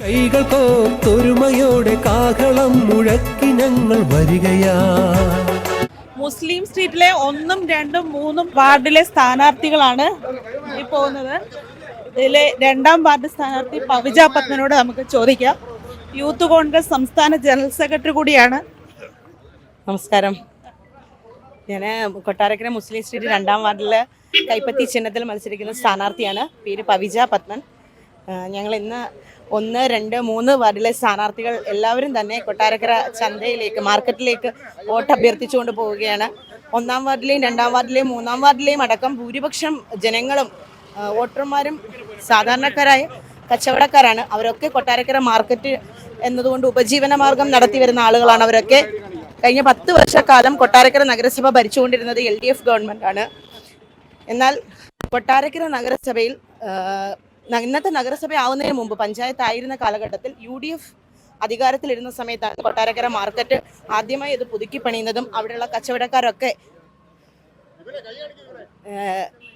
കൈകൾ കോർത്തൊരുമയോടെ കാഹളം മുഴക്കി ഞങ്ങൾ വരികയാ. മുസ്ലിം സ്ട്രീറ്റിലെ ഒന്നും രണ്ടും മൂന്നും വാർഡിലെ സ്ഥാനാർത്ഥികളാണ് പോകുന്നത്. ഇതിലെ രണ്ടാം വാർഡ് സ്ഥാനാർത്ഥി പവിജ പത്മനോട് നമുക്ക് ചോദിക്കാം. യൂത്ത് കോൺഗ്രസ് സംസ്ഥാന ജനറൽ സെക്രട്ടറി കൂടിയാണ്. നമസ്കാരം. ഞാൻ കൊട്ടാരക്കര മുസ്ലിം സ്ട്രീറ്റ് രണ്ടാം വാർഡിലെ കൈപ്പത്തി ചിഹ്നത്തിൽ മത്സരിക്കുന്ന സ്ഥാനാർത്ഥിയാണ്. പേര് പവിജ പത്മൻ. ഞങ്ങൾ ഇന്ന് ഒന്ന് രണ്ട് മൂന്ന് വാർഡിലെ സ്ഥാനാർത്ഥികൾ എല്ലാവരും തന്നെ കൊട്ടാരക്കര ചന്തയിലേക്ക് മാർക്കറ്റിലേക്ക് വോട്ട് അഭ്യർത്ഥിച്ചുകൊണ്ട് പോവുകയാണ്. ഒന്നാം വാർഡിലെയും രണ്ടാം വാർഡിലെയും മൂന്നാം വാർഡിലെയും അടക്കം ഭൂരിപക്ഷം ജനങ്ങളും വോട്ടർമാരും സാധാരണക്കാരായ കച്ചവടക്കാരാണ്. അവരൊക്കെ കൊട്ടാരക്കര മാർക്കറ്റ് എന്നതുകൊണ്ട് ഉപജീവന മാർഗം നടത്തി വരുന്ന ആളുകളാണ്. അവരൊക്കെ കഴിഞ്ഞ പത്ത് വർഷക്കാലം കൊട്ടാരക്കര നഗരസഭ ഭരിച്ചുകൊണ്ടിരുന്നത് എൽ ഡി എഫ് ഗവൺമെന്റ് ആണ് എന്നാൽ കൊട്ടാരക്കര നഗരസഭയിൽ ഇന്നത്തെ നഗരസഭ ആവുന്നതിന് മുമ്പ് പഞ്ചായത്ത് ആയിരുന്ന കാലഘട്ടത്തിൽ യു ഡി എഫ് അധികാരത്തിലിരുന്ന സമയത്താണ് കൊട്ടാരക്കര മാർക്കറ്റ് ആദ്യമായി ഇത് പുതുക്കി പണിയുന്നതും അവിടെയുള്ള കച്ചവടക്കാരൊക്കെ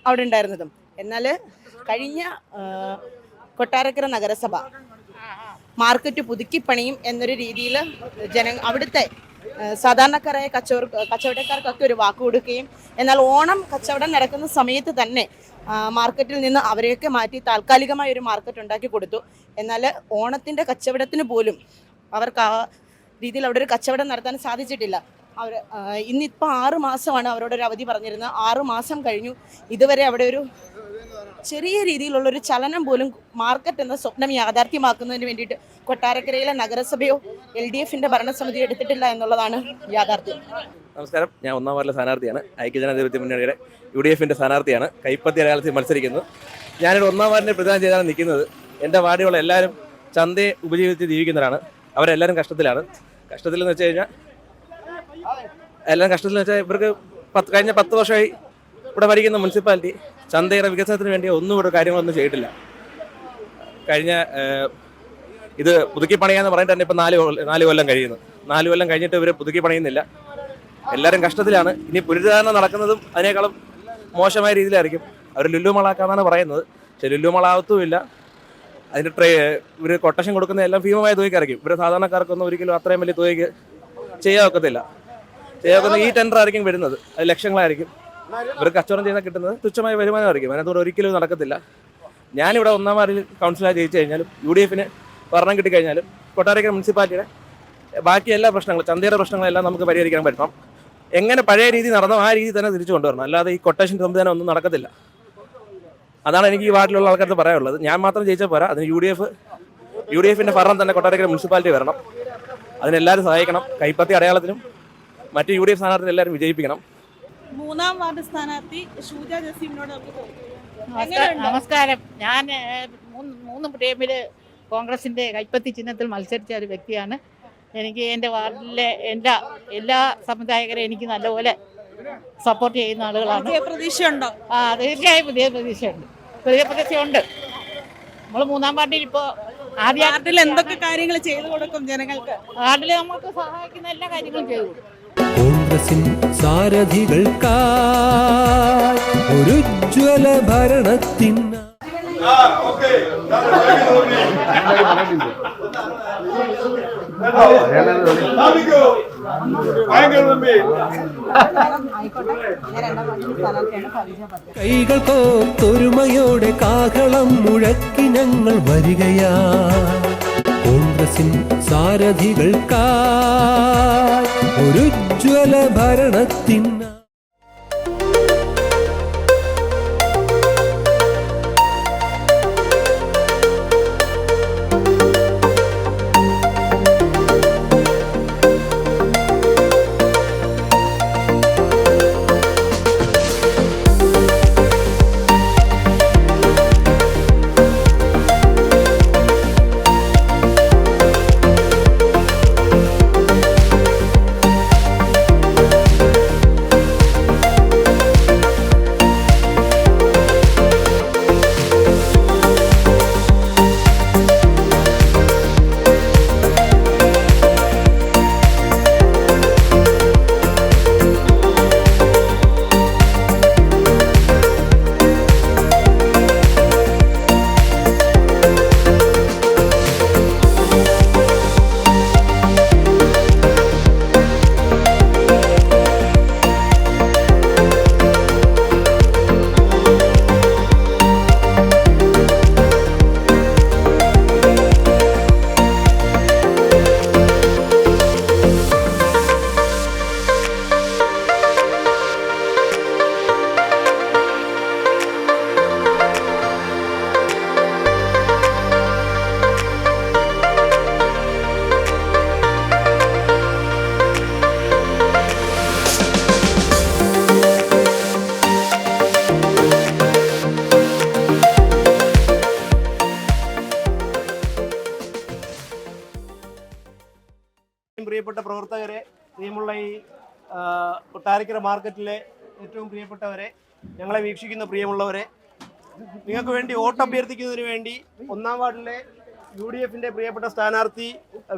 അവിടെ ഉണ്ടായിരുന്നതും. എന്നാൽ കഴിഞ്ഞ കൊട്ടാരക്കര നഗരസഭ മാർക്കറ്റ് പുതുക്കി പണിയും എന്നൊരു രീതിയിൽ ജന അവിടുത്തെ സാധാരണക്കാരായ കച്ചവട കച്ചവടക്കാർക്കൊക്കെ ഒരു വാക്ക് കൊടുക്കുകയും എന്നാൽ ഓണം കച്ചവടം നടക്കുന്ന സമയത്ത് തന്നെ മാർക്കറ്റിൽ നിന്ന് അവരെയൊക്കെ മാറ്റി താൽക്കാലികമായ ഒരു മാർക്കറ്റ് ഉണ്ടാക്കി കൊടുത്തു. എന്നാൽ ഓണത്തിന്റെ കച്ചവടത്തിന് പോലും അവർക്ക് ആ രീതിയിൽ അവിടെ ഒരു കച്ചവടം നടത്താൻ സാധിച്ചിട്ടില്ല. അവർ ഇന്നിപ്പോൾ ആറ് മാസമാണ് അവരോട് ഒരു അവധി പറഞ്ഞിരുന്നത്. ആറ് മാസം കഴിഞ്ഞു. ഇതുവരെ അവിടെ ഒരു ചെറിയ രീതിയിലുള്ള ഒരു ചലനം പോലും മാർക്കറ്റ് എന്ന സ്വപ്നം യാഥാർത്ഥ്യമാക്കുന്നതിന് വേണ്ടിയിട്ട് കൊട്ടാരക്കരയിലെ നഗരസഭയോ എൽ ഡി എഫിന്റെ ഭരണസമിതി എടുത്തിട്ടില്ല എന്നുള്ളതാണ് യാഥാർത്ഥ്യം. നമസ്കാരം. ഞാൻ ഒന്നാം വാർഡിലെ സ്ഥാനാർത്ഥിയാണ്. ഐക്യജനാധിപത്യ മുന്നണിയുടെ യു ഡി എഫിന്റെ സ്ഥാനാർത്ഥിയാണ്. കൈപ്പത്തി അടയാളത്തിൽ മത്സരിക്കുന്നു. ഞാനൊരു ഒന്നാം വാർഡിനെ പ്രതിദാനം ചെയ്താണ് നിൽക്കുന്നത്. എന്റെ വാർഡിലുള്ള എല്ലാവരും ചന്തയെ ഉപജീവിച്ച് ജീവിക്കുന്നവരാണ്. അവരെല്ലാവരും കഷ്ടത്തിലാണ്. കഷ്ടത്തിലെന്ന് വെച്ച് കഴിഞ്ഞാൽ എല്ലാവരും കഷ്ടത്തിൽ വെച്ചാൽ ഇവർക്ക് പത്ത് കഴിഞ്ഞ പത്ത് വർഷമായി ഇവിടെ ഭരിക്കുന്ന മുനിസിപ്പാലിറ്റി ചന്തയുടെ വികസനത്തിന് വേണ്ടി ഒന്നും ഇവിടെ കാര്യങ്ങളൊന്നും ചെയ്തിട്ടില്ല. കഴിഞ്ഞ ഇത് പുതുക്കി പണിയാന്ന് പറഞ്ഞിട്ട് തന്നെ ഇപ്പം നാല് നാല് കൊല്ലം കഴിയുന്നു. നാല് കൊല്ലം കഴിഞ്ഞിട്ട് ഇവർ പുതുക്കി പണിയുന്നില്ല എല്ലാവരും കഷ്ടത്തിലാണ്. ഇനി പുനരുദ്ധാരണം നടക്കുന്നതും അതിനേക്കാളും മോശമായ രീതിയിലായിരിക്കും. അവർ ലുല്ലുമളാക്കാന്നാണ് പറയുന്നത്. പക്ഷെ ലുല്ലുമളാവത്തുമില്ല അതിന്റെ ട്രേ ഇവർ കൊട്ടേഷൻ കൊടുക്കുന്ന എല്ലാം ഭീമമായ തുകയ്ക്കായിരിക്കും. ഇവരെ സാധാരണക്കാർക്കൊന്നും ഒരിക്കലും അത്രയും വലിയ തുകയ്ക്ക് ചെയ്യാൻ ഒക്കത്തില്ല. ചെയ്യാൻ ഈ ടെൻഡർ ആയിരിക്കും വരുന്നത്. അത് ലക്ഷങ്ങളായിരിക്കും. ഇവർ കച്ചവടം ചെയ്താൽ കിട്ടുന്നത് തുച്ഛമായ വരുമാനമായിരിക്കും. അതിനകത്തോടെ ഒരിക്കലും നടക്കത്തില്ല. ഞാനിവിടെ ഒന്നാം വാർഡിൽ കൗൺസിലായി ജയിച്ചു കഴിഞ്ഞാലും യു ഡി എഫിന് ഭരണം കിട്ടിക്കഴിഞ്ഞാലും കൊട്ടാരക്കര മുനിസിപ്പാലിറ്റിയുടെ ബാക്കി എല്ലാ പ്രശ്നങ്ങളും ചന്തയുടെ പ്രശ്നങ്ങളെല്ലാം നമുക്ക് പരിഹരിക്കാൻ പറ്റണം എങ്ങനെ പഴയ രീതി നടന്നോ ആ രീതി തന്നെ തിരിച്ചു കൊണ്ടുവരണം. അല്ലാതെ ഈ കൊട്ടേഷൻ സംവിധാനം ഒന്നും നടക്കത്തില്ല. അതാണ് എനിക്ക് ഈ വാർഡിലുള്ള ആൾക്കാർക്ക് പറയാനുള്ളത്. ഞാൻ മാത്രം ജയിച്ചാൽ പോരാ. അതിന് U D F U D എഫിന്റെ ഭരണം തന്നെ കൊട്ടാരക്കര മുനിസിപ്പാലിറ്റി വരണം. അതിനെല്ലാവരും സഹായിക്കണം. കൈപ്പത്തി അടയാളത്തിനും മറ്റ് യു ഡി എഫ് സ്ഥാനാർത്ഥികളെല്ലാവരും വിജയിപ്പിക്കണം. മൂന്നാം വാർഡ് സ്ഥാനാർത്ഥി ഷൂജ ജസീമിനോട് നമുക്ക് ചോദിക്കാം. നമസ്കാരം. ഞാൻ മൂന്ന് മൂന്ന് കോൺഗ്രസിന്റെ കൈപ്പത്തി ചിഹ്നത്തിൽ മത്സരിച്ച ഒരു വ്യക്തിയാണ്. എനിക്ക് എന്റെ വാർഡിലെ എന്റെ എല്ലാ സമുദായകരെയും എനിക്ക് നല്ലപോലെ സപ്പോർട്ട് ചെയ്യുന്ന ആളുകളാണ്. പ്രതീക്ഷയുണ്ടോ? ആ തീർച്ചയായും പുതിയ പ്രതീക്ഷയുണ്ട്. പുതിയ പ്രതീക്ഷയുണ്ട്. നമ്മൾ മൂന്നാം വാർഡിൽ ഇപ്പോൾ ആദ്യ എന്തൊക്കെ കാര്യങ്ങൾ ചെയ്തു കൊടുക്കും ജനങ്ങൾക്ക്? വാർഡിൽ നമുക്ക് സഹായിക്കുന്ന എല്ലാ കാര്യങ്ങളും ചെയ്തു കൊടുക്കും. കോൺഗ്രസിൻ സാരഥികൾക്കായി ഒരു ജ്വല ഭരണത്തിൻ കൈകൾ കോർത്തൊരുമയോടെ കാഹളം മുഴക്കി ഞങ്ങൾ വരികയാ. കോൺഗ്രസിൻ സാരഥികൾക്കായി ഒരു ജ്വല പ്രവർത്തകരെ പ്രിയമുള്ള ഈ കൊട്ടാരക്കര മാർക്കറ്റിലെ ഏറ്റവും പ്രിയപ്പെട്ടവരെ ഞങ്ങളെ വീക്ഷിക്കുന്ന പ്രിയമുള്ളവരെ നിങ്ങൾക്ക് വേണ്ടി വോട്ട് അഭ്യർത്ഥിക്കുന്നതിന് വേണ്ടി ഒന്നാം വാർഡിലെ യു ഡി എഫിന്റെ പ്രിയപ്പെട്ട സ്ഥാനാർത്ഥി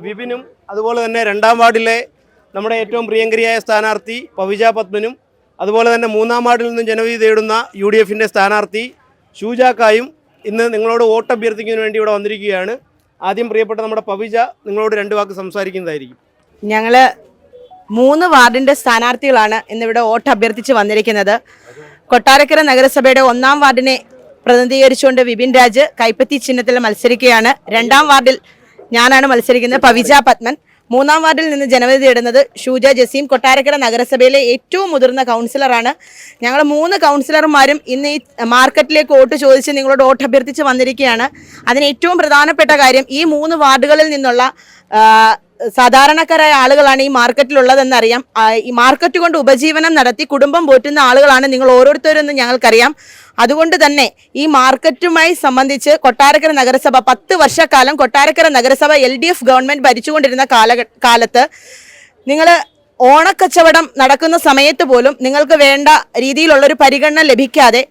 വിപിനും അതുപോലെ തന്നെ രണ്ടാം വാർഡിലെ നമ്മുടെ ഏറ്റവും പ്രിയങ്കരിയായ സ്ഥാനാർത്ഥി പവിജ പത്മനും അതുപോലെ തന്നെ മൂന്നാം വാർഡിൽ നിന്നും ജനവിധി തേടുന്ന യു ഡി എഫിന്റെ സ്ഥാനാർത്ഥി ഷൂജാക്കായും ഇന്ന് നിങ്ങളോട് വോട്ട് അഭ്യർത്ഥിക്കുന്നതിന് വേണ്ടി ഇവിടെ വന്നിരിക്കുകയാണ്. ആദ്യം പ്രിയപ്പെട്ട നമ്മുടെ പവിജ നിങ്ങളോട് രണ്ട് വാക്ക് സംസാരിക്കുന്നതായിരിക്കും. ഞങ്ങൾ മൂന്ന് വാർഡിന്റെ സ്ഥാനാർത്ഥികളാണ് ഇന്നിവിടെ വോട്ട് അഭ്യർത്ഥിച്ച് വന്നിരിക്കുന്നത്. കൊട്ടാരക്കര നഗരസഭയുടെ ഒന്നാം വാർഡിനെ പ്രതിനിധീകരിച്ചുകൊണ്ട് വിപിൻ രാജ് കൈപ്പത്തി ചിഹ്നത്തിൽ മത്സരിക്കുകയാണ്. രണ്ടാം വാർഡിൽ ഞാനാണ് മത്സരിക്കുന്നത് പവിജ പത്മൻ. മൂന്നാം വാർഡിൽ നിന്ന് ജനവിധി തേടുന്നത് ഷൂജ ജസീം. കൊട്ടാരക്കര നഗരസഭയിലെ ഏറ്റവും മുതിർന്ന കൗൺസിലറാണ്. ഞങ്ങൾ മൂന്ന് കൗൺസിലർമാരും ഇന്ന് ഈ മാർക്കറ്റിലേക്ക് വോട്ട് ചോദിച്ച് നിങ്ങളോട് വോട്ട് അഭ്യർത്ഥിച്ച് വന്നിരിക്കുകയാണ്. അതിന് ഏറ്റവും പ്രധാനപ്പെട്ട കാര്യം ഈ മൂന്ന് വാർഡുകളിൽ നിന്നുള്ള സാധാരണക്കാരായ ആളുകളാണ് ഈ മാർക്കറ്റിലുള്ളതെന്നറിയാം. ഈ മാർക്കറ്റ് കൊണ്ട് ഉപജീവനം നടത്തി കുടുംബം പോറ്റുന്ന ആളുകളാണ് നിങ്ങൾ ഓരോരുത്തരെന്ന് ഞങ്ങൾക്കറിയാം. അതുകൊണ്ട് തന്നെ ഈ മാർക്കറ്റുമായി സംബന്ധിച്ച് കൊട്ടാരക്കര നഗരസഭ പത്ത് വർഷക്കാലം കൊട്ടാരക്കര നഗരസഭ എൽ ഡി എഫ് ഗവൺമെന്റ് ഭരിച്ചുകൊണ്ടിരുന്ന കാല കാലത്ത് നിങ്ങൾ ഓണക്കച്ചവടം നടക്കുന്ന സമയത്ത് പോലും നിങ്ങൾക്ക് വേണ്ട രീതിയിലുള്ളൊരു പരിഗണന ലഭിക്കാതെ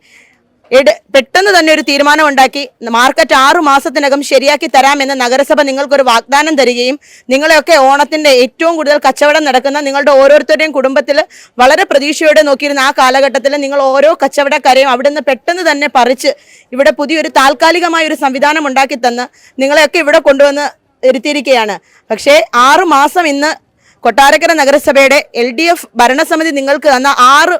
പെട്ടെന്ന് തന്നെ ഒരു തീരുമാനം ഉണ്ടാക്കി മാർക്കറ്റ് ആറു മാസത്തിനകം ശരിയാക്കി തരാമെന്ന് നഗരസഭ നിങ്ങൾക്കൊരു വാഗ്ദാനം തരികയും നിങ്ങളെയൊക്കെ ഓണത്തിന്റെ ഏറ്റവും കൂടുതൽ കച്ചവടം നടക്കുന്ന നിങ്ങളുടെ ഓരോരുത്തരുടെയും കുടുംബത്തിൽ വളരെ പ്രതീക്ഷയോടെ നോക്കിയിരുന്ന ആ കാലഘട്ടത്തിൽ നിങ്ങൾ ഓരോ കച്ചവടക്കാരെയും അവിടുന്ന് പെട്ടെന്ന് തന്നെ പറിച്ച് ഇവിടെ പുതിയൊരു താൽക്കാലികമായ ഒരു സംവിധാനം ഉണ്ടാക്കി തന്ന് നിങ്ങളെയൊക്കെ ഇവിടെ കൊണ്ടുവന്ന് ഇരുത്തിയിരിക്കുകയാണ്. പക്ഷേ ആറു മാസം ഇന്ന് കൊട്ടാരക്കര നഗരസഭയുടെ എൽ ഡി എഫ് ഭരണസമിതി നിങ്ങൾക്ക് തന്ന ആറ്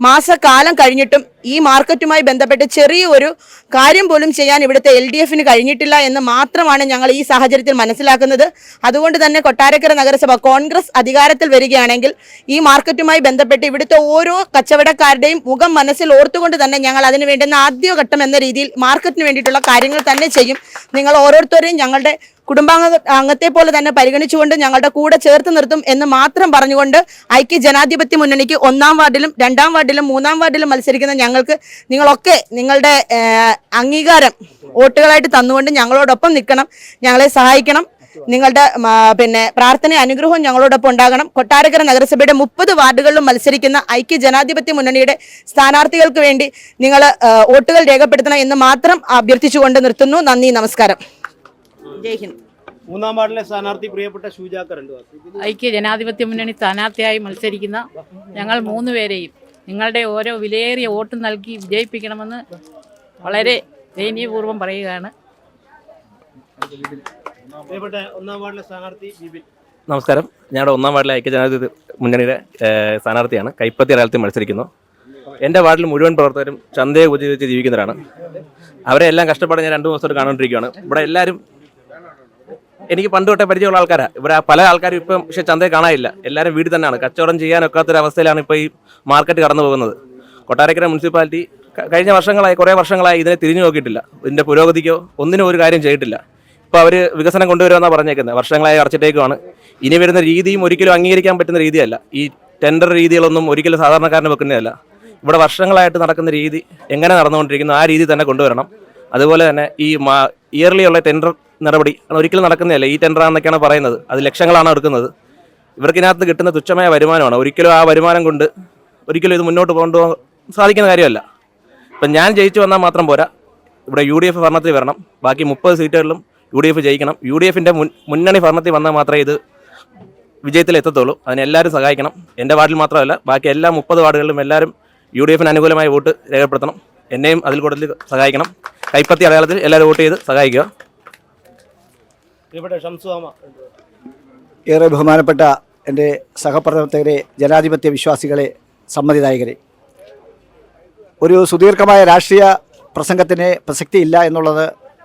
മാസക്കാലം കഴിഞ്ഞിട്ടും ഈ മാർക്കറ്റുമായി ബന്ധപ്പെട്ട് ചെറിയ ഒരു കാര്യം പോലും ചെയ്യാൻ ഇവിടുത്തെ എൽ ഡി എഫിന് കഴിഞ്ഞിട്ടില്ല എന്ന് മാത്രമാണ് ഞങ്ങൾ ഈ സാഹചര്യത്തിൽ മനസ്സിലാക്കുന്നത്. അതുകൊണ്ട് തന്നെ കൊട്ടാരക്കര നഗരസഭ കോൺഗ്രസ് അധികാരത്തിൽ വരികയാണെങ്കിൽ ഈ മാർക്കറ്റുമായി ബന്ധപ്പെട്ട് ഇവിടുത്തെ ഓരോ കച്ചവടക്കാരുടെയും മുഖം മനസ്സിൽ ഓർത്തുകൊണ്ട് തന്നെ ഞങ്ങൾ അതിന് വേണ്ടുന്ന ആദ്യഘട്ടം എന്ന രീതിയിൽ മാർക്കറ്റിന് വേണ്ടിയിട്ടുള്ള കാര്യങ്ങൾ തന്നെ ചെയ്യും. നിങ്ങൾ ഓരോരുത്തരെയും ഞങ്ങളുടെ കുടുംബാംഗ അംഗത്തെ പോലെ തന്നെ പരിഗണിച്ചുകൊണ്ട് ഞങ്ങളുടെ കൂടെ ചേർത്ത് നിർത്തും എന്ന് മാത്രം പറഞ്ഞുകൊണ്ട് ഐക്യ ജനാധിപത്യ മുന്നണിക്ക് ഒന്നാം വാർഡിലും രണ്ടാം വാർഡിലും മൂന്നാം വാർഡിലും മത്സരിക്കുന്ന ഞങ്ങൾക്ക് നിങ്ങളൊക്കെ നിങ്ങളുടെ അംഗീകാരം വോട്ടുകളായിട്ട് തന്നുകൊണ്ട് ഞങ്ങളോടൊപ്പം നിൽക്കണം ഞങ്ങളെ സഹായിക്കണം. നിങ്ങളുടെ പിന്നെ പ്രാർത്ഥന അനുഗ്രഹവും ഞങ്ങളോടൊപ്പം ഉണ്ടാകണം. കൊട്ടാരക്കര നഗരസഭയുടെ മുപ്പത് വാർഡുകളിലും മത്സരിക്കുന്ന ഐക്യ ജനാധിപത്യ മുന്നണിയുടെ സ്ഥാനാർത്ഥികൾക്ക് വേണ്ടി നിങ്ങൾ വോട്ടുകൾ രേഖപ്പെടുത്തണം എന്ന് മാത്രം അഭ്യർത്ഥിച്ചുകൊണ്ട് നിർത്തുന്നു. നന്ദി നമസ്കാരം. ജയ് ഹിന്ദ്. മൂന്നാം വാർഡിലെ സ്ഥാനാർത്ഥി പ്രിയപ്പെട്ട ഷൂജാക്കർ ഐക്യ ജനാധിപത്യ മുന്നണി സ്ഥാനാർത്ഥിയായി മത്സരിക്കുന്ന ഞങ്ങൾ മൂന്ന് പേരെയും നിങ്ങളുടെ ഓരോ വിലയേറിയ വോട്ട് നൽകി വിജയിപ്പിക്കണമെന്ന് വളരെ ദയനീയപൂർവം പറയുകയാണ്. പ്രിയപ്പെട്ട ഒന്നാം വാർഡിലെ സ്ഥാനാർത്ഥി ബിബിൻ നമസ്കാരം. ഞങ്ങളുടെ ഒന്നാം വാർഡിലെ ഐക്യ ജനാധിപത്യ മുന്നണിയുടെ സ്ഥാനാർത്ഥിയാണ്. കൈപ്പത്തി അടയാളത്തിൽ മത്സരിക്കുന്നു. എന്റെ വാർഡിൽ മുഴുവൻ പ്രവർത്തകരും ചന്തയെ ഉപജീവിച്ച് ജീവിക്കുന്നവരാണ്. അവരെ എല്ലാം കഷ്ടപ്പാട് ഞാൻ രണ്ട് ദിവസമായിട്ട് കാണുകൊണ്ടിരിക്കുകയാണ്. ഇവിടെ എല്ലാവരും എനിക്ക് പണ്ട് തൊട്ടേ പരിചയമുള്ള ആൾക്കാരാണ് ഇവിടെ പല ആൾക്കാരും ഇപ്പം പക്ഷെ ചന്തയെ കാണാനില്ല. എല്ലാവരും വീട് തന്നെയാണ്. കച്ചവടം ചെയ്യാനൊക്കാത്തൊരു അവസ്ഥയിലാണ് ഇപ്പോൾ ഈ മാർക്കറ്റ് കടന്നു പോകുന്നത്. കൊട്ടാരക്കര മുനിസിപ്പാലിറ്റി കഴിഞ്ഞ വർഷങ്ങളായി കുറേ വർഷങ്ങളായി ഇതിനെ തിരിഞ്ഞു നോക്കിയിട്ടില്ല. ഇതിന്റെ പുരോഗതിക്കോ ഒന്നിനും ഒരു കാര്യം ചെയ്തിട്ടില്ല. ഇപ്പോൾ അവർ വികസനം കൊണ്ടുവരുമെന്നാണ് പറഞ്ഞേക്കുന്നത് വർഷങ്ങളായി അടച്ചിട്ടേക്കുമാണ് ഇനി വരുന്ന രീതിയും ഒരിക്കലും അംഗീകരിക്കാൻ പറ്റുന്ന രീതിയല്ല. ഈ ടെൻഡർ രീതികളൊന്നും ഒരിക്കലും സാധാരണക്കാരന് വെക്കുന്നതല്ല. ഇവിടെ വർഷങ്ങളായിട്ട് നടക്കുന്ന രീതി എങ്ങനെ നടന്നുകൊണ്ടിരിക്കുന്നു ആ രീതി തന്നെ കൊണ്ടുവരണം. അതുപോലെ തന്നെ ഈ മാ ഇയർലി ഉള്ള ടെൻഡർ നടപടി. ഒരിക്കലും നടക്കുന്നതല്ല. ഈ ടെൻഡർ ആണെന്നൊക്കെയാണ് പറയുന്നത്. അത് ലക്ഷങ്ങളാണ് എടുക്കുന്നത്. ഇവർക്കിനകത്ത് കിട്ടുന്ന തുച്ഛമായ വരുമാനമാണ്. ഒരിക്കലും ആ വരുമാനം കൊണ്ട് ഒരിക്കലും ഇത് മുന്നോട്ട് കൊണ്ടുപോകാൻ സാധിക്കുന്ന കാര്യമല്ല. ഇപ്പം ഞാൻ ജയിച്ചു വന്നാൽ മാത്രം പോരാ. ഇവിടെ യു ഡി എഫ് ഭരണത്തിൽ വരണം. ബാക്കി മുപ്പത് സീറ്റുകളിലും യു ഡി എഫ് ജയിക്കണം. യു ഡി എഫിന്റെ മുന്നണി ഭരണത്തിൽ വന്നാൽ മാത്രമേ ഇത് വിജയത്തിൽ എത്തത്തുള്ളൂ. അതിനെല്ലാവരും സഹായിക്കണം. എന്റെ വാർഡിൽ മാത്രമല്ല ബാക്കി എല്ലാ മുപ്പത് വാർഡുകളിലും എല്ലാവരും യു ഡി എഫിന് അനുകൂലമായ വോട്ട് രേഖപ്പെടുത്തണം. എന്നെയും അതിൽ കൂടുതൽ സഹായിക്കണം. കൈപ്പത്തി അടയാളത്തിൽ എല്ലാവരും വോട്ട് ചെയ്ത് സഹായിക്കുക. ഷംസുവാമ ഏറെ ബഹുമാനപ്പെട്ട എന്റെ സഹപ്രവർത്തകരെ ജനാധിപത്യ വിശ്വാസികളെ സമ്മതിദായകരെ. ഒരു സുദീർഘമായ രാഷ്ട്രീയ പ്രസംഗത്തിന് പ്രസക്തിയില്ല എന്നുള്ളത്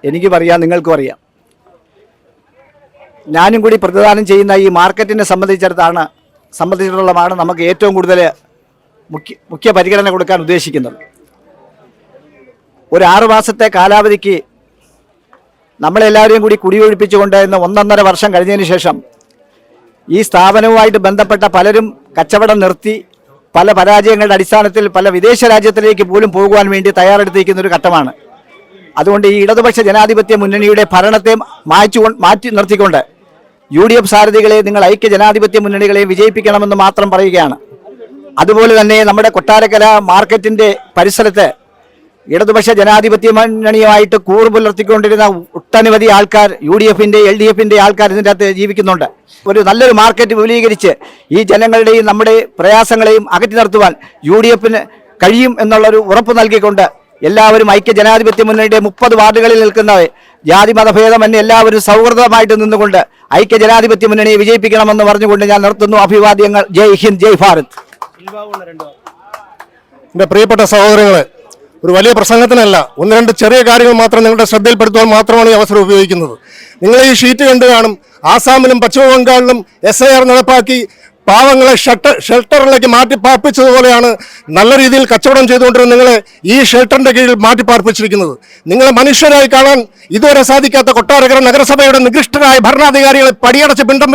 എനിക്കും അറിയാം നിങ്ങൾക്കും അറിയാം. ഞാനും കൂടി പ്രതിദാനം ചെയ്യുന്ന ഈ മാർക്കറ്റിനെ സംബന്ധിച്ചിടത്താണ് സംബന്ധിച്ചിടത്തോളമാണ് നമുക്ക് ഏറ്റവും കൂടുതൽ മുഖ്യ മുഖ്യ പരിഗണന കൊടുക്കാൻ ഉദ്ദേശിക്കുന്നത്. ഒരു ആറു മാസത്തെ കാലാവധിക്ക് നമ്മളെല്ലാവരെയും കൂടി കുടിയൊഴിപ്പിച്ചുകൊണ്ട് ഇന്ന് ഒന്നൊന്നര വർഷം കഴിഞ്ഞതിന് ശേഷം ഈ സ്ഥാപനവുമായിട്ട് ബന്ധപ്പെട്ട പലരും കച്ചവടം നിർത്തി പല പരാജയങ്ങളുടെ അടിസ്ഥാനത്തിൽ പല വിദേശ രാജ്യത്തിലേക്ക് പോലും പോകുവാൻ വേണ്ടി തയ്യാറെടുത്തിരിക്കുന്ന ഒരു ഘട്ടമാണ്. അതുകൊണ്ട് ഈ ഇടതുപക്ഷ ജനാധിപത്യ മുന്നണിയുടെ ഭരണത്തെ മാറ്റി മാറ്റി നിർത്തിക്കൊണ്ട് യു ഡി എഫ് സാരഥികളെ നിങ്ങൾ ഐക്യ ജനാധിപത്യ മുന്നണികളെ വിജയിപ്പിക്കണമെന്ന് മാത്രം പറയുകയാണ്. അതുപോലെ തന്നെ നമ്മുടെ കൊട്ടാരക്കര മാർക്കറ്റിന്റെ പരിസരത്ത് ഇടതുപക്ഷ ജനാധിപത്യ മുന്നണിയുമായിട്ട് കൂറ് പുലർത്തിക്കൊണ്ടിരുന്ന ഒട്ടനവധി ആൾക്കാർ യു ഡി എഫിന്റെ എൽ ഡി എഫിന്റെ ആൾക്കാർ ഇതിന്റെ അകത്ത് ജീവിക്കുന്നുണ്ട്. ഒരു നല്ലൊരു മാർക്കറ്റ് വിപുലീകരിച്ച് ഈ ജനങ്ങളുടെയും നമ്മുടെ പ്രയാസങ്ങളെയും അകറ്റി നിർത്തുവാൻ യു ഡി എഫിന് കഴിയും എന്നുള്ളൊരു ഉറപ്പ് നൽകിക്കൊണ്ട് എല്ലാവരും ഐക്യ ജനാധിപത്യ മുന്നണിയുടെ മുപ്പത് വാർഡുകളിൽ നിൽക്കുന്ന ജാതി മതഭേദമന്യേ എല്ലാവരും സൗഹൃദമായിട്ട് നിന്നുകൊണ്ട് ഐക്യ ജനാധിപത്യ മുന്നണിയെ വിജയിപ്പിക്കണമെന്ന് പറഞ്ഞുകൊണ്ട് ഞാൻ നിർത്തുന്നു അഭിവാദ്യങ്ങൾ. ജയ് ഹിന്ദ് ജയ് ഭാരത്. എന്റെ പ്രിയപ്പെട്ട സഹോദരങ്ങളെ ഒരു വലിയ പ്രസംഗത്തിനല്ല. ഒന്ന് രണ്ട് ചെറിയ കാര്യങ്ങൾ മാത്രം നിങ്ങളുടെ ശ്രദ്ധയിൽപ്പെടുത്തുവാൻ മാത്രമാണ് ഈ അവസരം ഉപയോഗിക്കുന്നത്. നിങ്ങൾ ഈ ഷീറ്റ് കണ്ടു കാണും. ആസാമിലും പശ്ചിമ ബംഗാളിലും എസ് ഐ ആർ നടപ്പാക്കി പാവങ്ങളെ ഷട്ടർ ഷെൽട്ടറിലേക്ക് മാറ്റി പാർപ്പിച്ചതുപോലെയാണ് നല്ല രീതിയിൽ കച്ചവടം ചെയ്തുകൊണ്ടിരുന്ന നിങ്ങളെ ഈ ഷെൽട്ടറിന്റെ കീഴിൽ മാറ്റി പാർപ്പിച്ചിരിക്കുന്നത്. നിങ്ങളെ മനുഷ്യരായി കാണാൻ ഇതുവരെ സാധിക്കാത്ത കൊട്ടാരകര നഗരസഭയുടെ നികൃഷ്ടരായ ഭരണാധികാരികളെ പടിയടച്ച് പിണ്ടം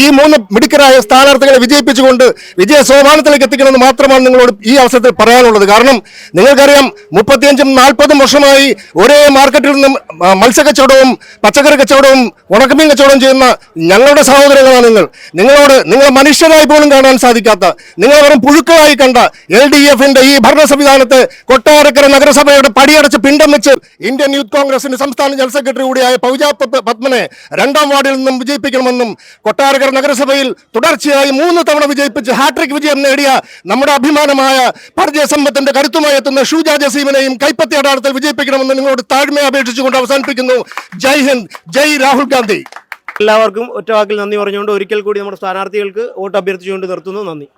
ഈ മൂന്ന് മിടുക്കരായ സ്ഥാനാർത്ഥികളെ വിജയിപ്പിച്ചുകൊണ്ട് വിജയ സോപാനത്തിലേക്ക് എത്തിക്കണമെന്ന് മാത്രമാണ് നിങ്ങളോട് ഈ അവസരത്തിൽ പറയാനുള്ളത്. കാരണം നിങ്ങൾക്കറിയാം മുപ്പത്തിയഞ്ചും നാൽപ്പതും വർഷമായി ഒരേ മാർക്കറ്റിൽ നിന്നും മത്സ്യക്കച്ചവടവും പച്ചക്കറി കച്ചവടവും ഉണക്കമീൻ കച്ചവടവും ചെയ്യുന്ന ഞങ്ങളുടെ സഹോദരങ്ങളാണ് നിങ്ങൾ. നിങ്ങളോട് നിങ്ങളെ മനുഷ്യരായി പോലും കാണാൻ സാധിക്കാത്ത നിങ്ങൾ വെറും പുഴുക്കളായി കണ്ട എൽ ഡി എഫിന്റെ ഈ ഭരണ സംവിധാനത്തെ കൊട്ടാരക്കര നഗരസഭയുടെ പടിയടച്ച് പിണ്ടം വെച്ച് ഇന്ത്യൻ യൂത്ത് കോൺഗ്രസിന്റെ സംസ്ഥാന ജനറൽ സെക്രട്ടറി കൂടിയായ പൗജാ പത്മനെ രണ്ടാം വാർഡിൽ നിന്നും വിജയിപ്പിക്കണമെന്നും കൊട്ടാരക്കര നഗരസഭയിൽ തുടർച്ചയായി മൂന്ന് തവണ വിജയിപ്പിച്ച് ഹാട്രിക് വിജയം നേടിയ നമ്മുടെ അഭിമാനമായ പരിചയ സമ്പത്തിന്റെ കരുത്തുമായി എത്തുന്ന ഷൂജ ജസീമിനെയും കൈപ്പത്തി അടാളത്തിൽ വിജയിപ്പിക്കണമെന്ന് നിങ്ങളോട് താഴ്മയെ അപേക്ഷിച്ചുകൊണ്ട് അവസാനിപ്പിക്കുന്നു. ജയ് ഹിന്ദ് ജയ് രാഹുൽ ഗാന്ധി. എല്ലാവർക്കും ഒറ്റവാക്കിൽ നന്ദി പറഞ്ഞുകൊണ്ട് ഒരിക്കൽ കൂടി നമ്മുടെ സ്ഥാനാർത്ഥികൾക്ക് വോട്ട് അഭ്യർത്ഥിച്ചുകൊണ്ട് നിർത്തുന്നു. നന്ദി.